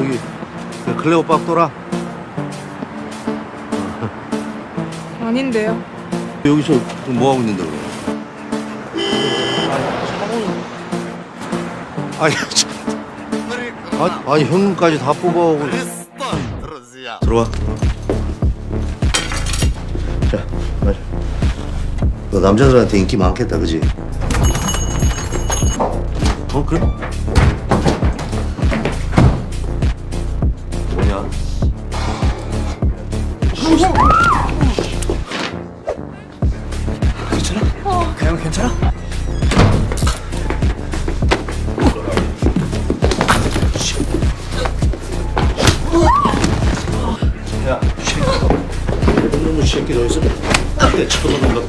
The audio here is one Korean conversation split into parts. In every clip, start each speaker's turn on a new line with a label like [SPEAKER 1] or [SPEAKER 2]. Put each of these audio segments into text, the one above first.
[SPEAKER 1] 저기 그 클레오 빡돌아
[SPEAKER 2] 아닌데요.
[SPEAKER 1] 여기서 뭐 하고 있는데 그래? 아니 참. 아, 아니 현금까지 다 뽑아오고 들어와 자 맞아 너 남자들한테 인기 많겠다 그지? 어 그래?
[SPEAKER 3] 그냥 괜찮아?
[SPEAKER 1] 야, 새끼. 놈의 새끼 너 있어? 내 쳐다보는 거.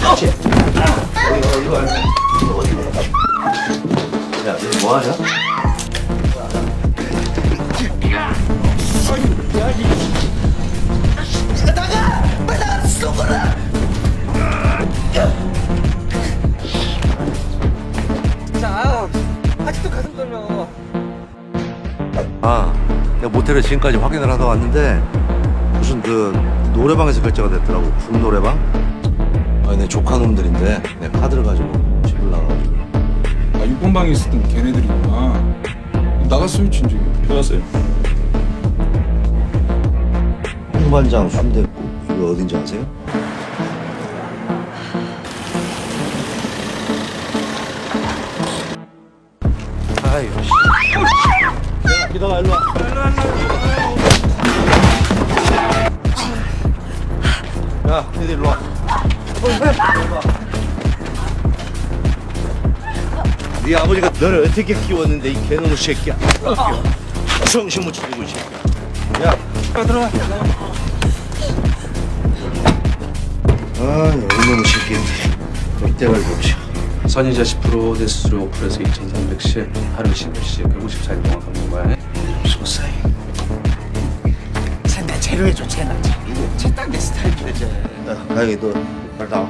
[SPEAKER 1] 그렇지? 이거 이거 안 돼. 야, 너 뭐하냐?
[SPEAKER 3] 자, 가슴 떨려.
[SPEAKER 1] 아, 내가 모텔에 지금까지 확인을 하다 왔는데 무슨 그 노래방에서 결제가 됐더라고. 군 노래방? 아니 내 조카 놈들인데 내 카드를 가지고 집을 나가가지고.
[SPEAKER 4] 아 6번 방에 있었던 걔네들이구나 나갔으면 진짜 편하세요
[SPEAKER 1] 홍반장 순대국 이거 어딘지 아세요? 야, 기다가 일로 와. 야, 니들 일로 와. 네 아버지가 너를 어떻게 키웠는데 이 개놈의 새끼야. 정신 못 차리고 이 새끼야. 야, 들어와. 아, 이놈의 새끼인데. 이때갈 봅시다.
[SPEAKER 5] 선이자 10% 대수수료 5%에서 2,310 하루 20시 154일 동안 갚는 거야.
[SPEAKER 1] 소사이.
[SPEAKER 3] 쟤내 재료해줘, 쟤나. 쟤딱내 스타일인데, 쟤.
[SPEAKER 1] 야, 가영이 너 빨리 나와.